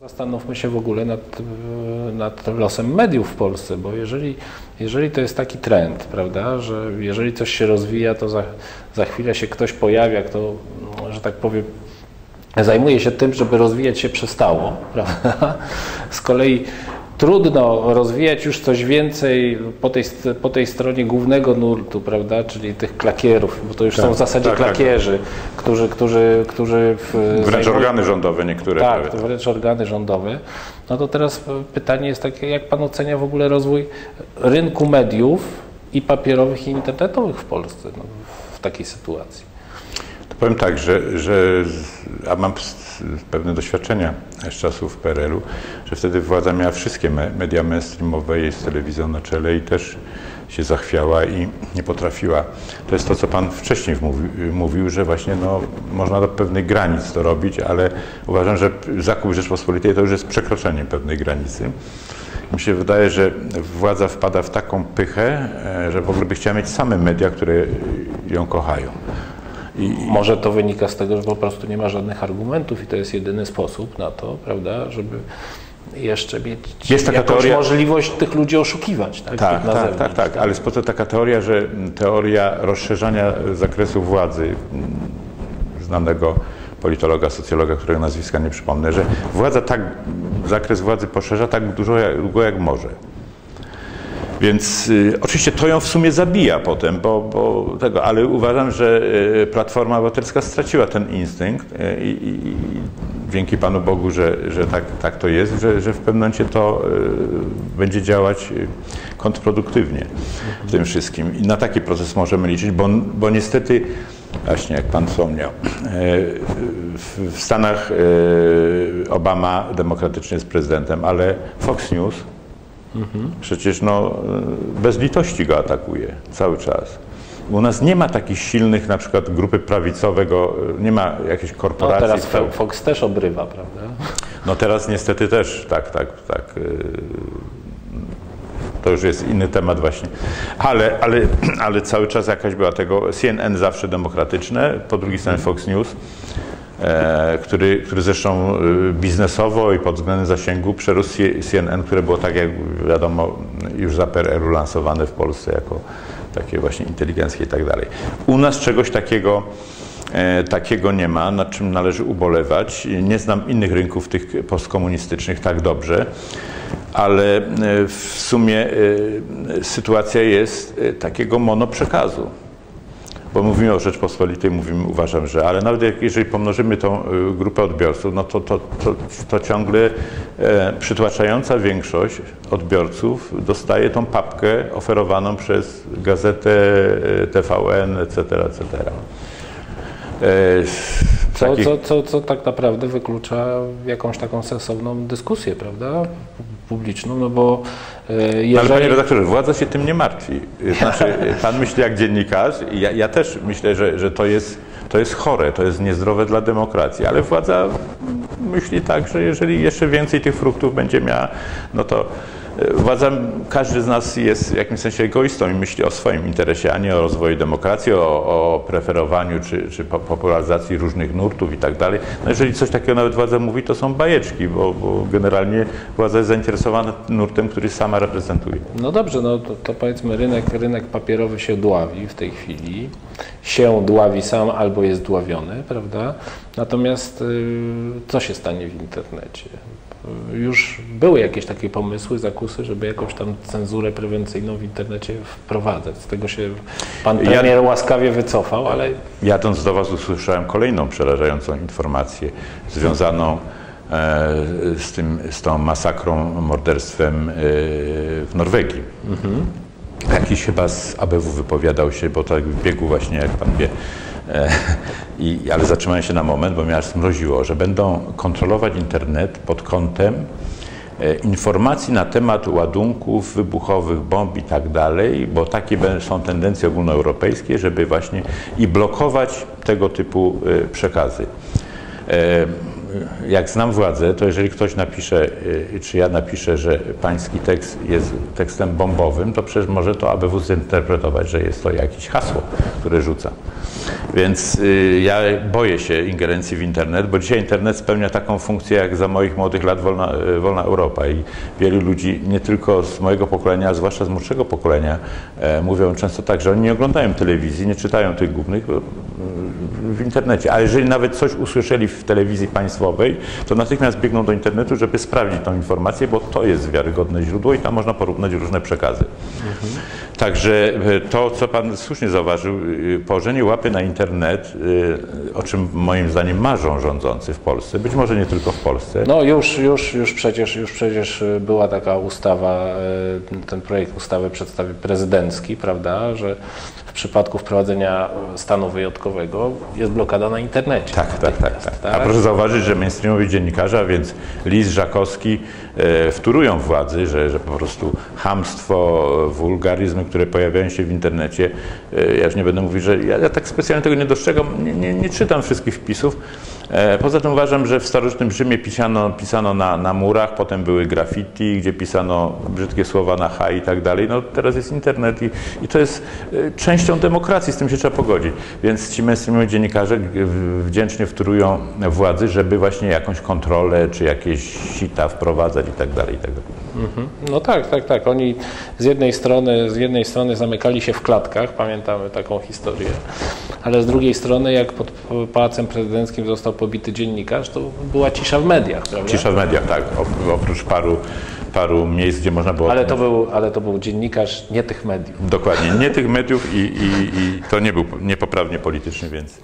Zastanówmy się w ogóle nad, nad losem mediów w Polsce, bo jeżeli, jeżeli to jest taki trend, prawda, że jeżeli coś się rozwija, to za, za chwilę się ktoś pojawia, kto, no, że tak powiem, zajmuje się tym, żeby rozwijać się przestało, prawda? Z kolei trudno rozwijać już coś więcej po tej, po tej stronie głównego nurtu, prawda, czyli tych klakierów, bo to już Tak, są w zasadzie tak, tak. klakierzy, którzy, którzy, którzy w, Wręcz zajmują- organy rządowe niektóre. tak, to wręcz organy rządowe. No to teraz pytanie jest takie, jak Pan ocenia w ogóle rozwój rynku mediów i papierowych i internetowych w Polsce no, w takiej sytuacji? To powiem tak, że, że a mam pewne doświadczenia z czasów PRL-u, że wtedy władza miała wszystkie me- media mainstreamowe i z telewizją na czele i też się zachwiała i nie potrafiła. To jest to, co Pan wcześniej mówił, mówił że właśnie no, można do pewnych granic to robić, ale uważam, że zakup Rzeczpospolitej to już jest przekroczenie pewnej granicy. Mi się wydaje, że władza wpada w taką pychę, e, że w ogóle by chciała mieć same media, które ją kochają. I, Może to wynika z tego, że po prostu nie ma żadnych argumentów i to jest jedyny sposób na to, prawda, żeby jeszcze mieć Jest taka teoria- możliwość tych ludzi oszukiwać. Tak, Tak, na tak, zewnątrz. tak, tak, ale jest taka teoria, że teoria rozszerzania zakresu władzy znanego politologa, socjologa, którego nazwiska nie przypomnę, że władza tak, zakres władzy poszerza tak dużo, jak, długo jak może. Więc y, oczywiście to ją w sumie zabija potem, bo, bo tego, ale uważam, że y, Platforma Obywatelska straciła ten instynkt y, i, dzięki Panu Bogu, że, że tak, tak to jest, że, że w pewnym momencie to y, będzie działać y, kontrproduktywnie w tym wszystkim. I na taki proces możemy liczyć, bo, bo niestety, właśnie jak Pan wspomniał, w, Stanach Obama demokratycznie jest prezydentem, ale Fox News Przecież no, bez litości go atakuje cały czas. U nas nie ma takich silnych, na przykład grupy prawicowego, nie ma jakiejś No, korporacji. teraz która- Fo- Fox też obrywa, prawda? no teraz niestety też, tak, tak, tak. yy, To już jest inny temat właśnie. Ale, ale, ale cały czas jakaś była tego, CNN zawsze demokratyczne, po drugiej stronie Fox News, e, który, który zresztą y, biznesowo i pod względem zasięgu przerósł CNN, które było tak jak wiadomo już za PRL-u lansowane w Polsce jako takie właśnie inteligenckie i tak dalej. U nas czegoś takiego E, Takiego nie ma, nad czym należy ubolewać. Nie znam innych rynków tych postkomunistycznych tak dobrze, ale e, w sumie e, sytuacja jest e, takiego monoprzekazu. Bo mówimy o Rzeczpospolitej, mówimy, uważam, że, ale nawet jeżeli pomnożymy tą y, grupę odbiorców, no to, to, to, to ciągle e, przytłaczająca większość odbiorców dostaje tą papkę oferowaną przez gazetę, TVN, etc., etc. E, Co, takich- co, co, co tak naprawdę wyklucza jakąś taką sensowną dyskusję, prawda? Publiczną, no bo e, No, ale jeżeli... panie redaktorze, władza się tym nie martwi. Znaczy, pan myśli jak dziennikarz, i ja, ja też myślę, że, że to, jest, to jest chore, to jest niezdrowe dla demokracji, ale władza myśli tak, że jeżeli jeszcze więcej tych fruktów będzie miała, no to e, władza, każdy z nas jest w jakimś sensie egoistą i myśli o swoim interesie, a nie o rozwoju demokracji, o, o preferowaniu czy, czy po- popularyzacji różnych nurtów i tak dalej. No jeżeli coś takiego nawet władza mówi, to są bajeczki, bo, bo generalnie władza jest zainteresowana nurtem, który sama reprezentuje. No dobrze, no to, to powiedzmy rynek, rynek papierowy się dławi w tej chwili. Się dławi sam albo jest dławiony, prawda? Natomiast y, co się stanie w internecie? Już były jakieś takie pomysły, zakusy, żeby jakąś tam cenzurę prewencyjną w internecie wprowadzać. Z tego się pan Ja- premier łaskawie wycofał, ale Jadąc do Was usłyszałem kolejną przerażającą informację związaną e, z, tym, z tą masakrą, morderstwem e, w Norwegii. Jakiś chyba z ABW wypowiadał się, bo tak w biegu właśnie, jak Pan wie, e, i, ale zatrzymałem się na moment, bo mnie aż zmroziło, że będą kontrolować internet pod kątem informacji na temat ładunków wybuchowych, bomb i tak dalej, bo takie są tendencje ogólnoeuropejskie, żeby właśnie i blokować tego typu e, przekazy. Jak znam władzę, to jeżeli ktoś napisze, y, czy ja napiszę, że pański tekst jest tekstem bombowym, to przecież może to ABW zinterpretować, że jest to jakieś hasło, które rzuca. Więc y, ja boję się ingerencji w internet, bo dzisiaj internet spełnia taką funkcję jak za moich młodych lat wolna, y, wolna Europa i wielu ludzi, nie tylko z mojego pokolenia, a zwłaszcza z młodszego pokolenia, e, mówią często tak, że oni nie oglądają telewizji, nie czytają tych głównych y, w internecie, a jeżeli nawet coś usłyszeli w telewizji państwowej, to natychmiast biegną do internetu, żeby sprawdzić tą informację, bo to jest wiarygodne źródło i tam można porównać różne przekazy. Także e, to, co Pan słusznie zauważył, e, położenie łapy na internet, e, o czym moim zdaniem marzą rządzący w Polsce, być może nie tylko w Polsce. No już, już, już, przecież, już przecież była taka ustawa, ten projekt ustawy przedstawił prezydencki, prawda, że w przypadku wprowadzenia stanu wyjątkowego jest blokada na internecie. Tak, tak, tak, tak. A proszę zauważyć, że mainstreamowi dziennikarze, a więc Lis, Żakowski, wtórują władzy, że, że po prostu hamstwo, wulgaryzmy, które pojawiają się w internecie, e, ja już nie będę mówić, że ja, ja tak specjalnie tego nie dostrzegam, nie, nie, nie czytam wszystkich wpisów, E, poza tym uważam, że w starożytnym Rzymie pisano, pisano na, na murach, potem były graffiti, gdzie pisano brzydkie słowa na H i tak dalej. No teraz jest internet i, i to jest e, częścią demokracji, z tym się trzeba pogodzić. Więc ci mainstreamowi dziennikarze wdzięcznie wtórują władzy, żeby właśnie jakąś kontrolę czy jakieś sita wprowadzać i tak dalej. I tak dalej. Mhm. No tak, tak, tak. Oni z jednej strony, z jednej strony zamykali się w klatkach, pamiętamy taką historię, ale z drugiej strony, jak pod Pałacem Prezydenckim został pobity dziennikarz, to była cisza w mediach, prawda? Cisza w mediach, tak. Oprócz paru, paru miejsc, gdzie można było... Ale to, był, ale to był dziennikarz nie tych mediów. Dokładnie, nie tych mediów i, i, i to nie był niepoprawnie polityczny, więc...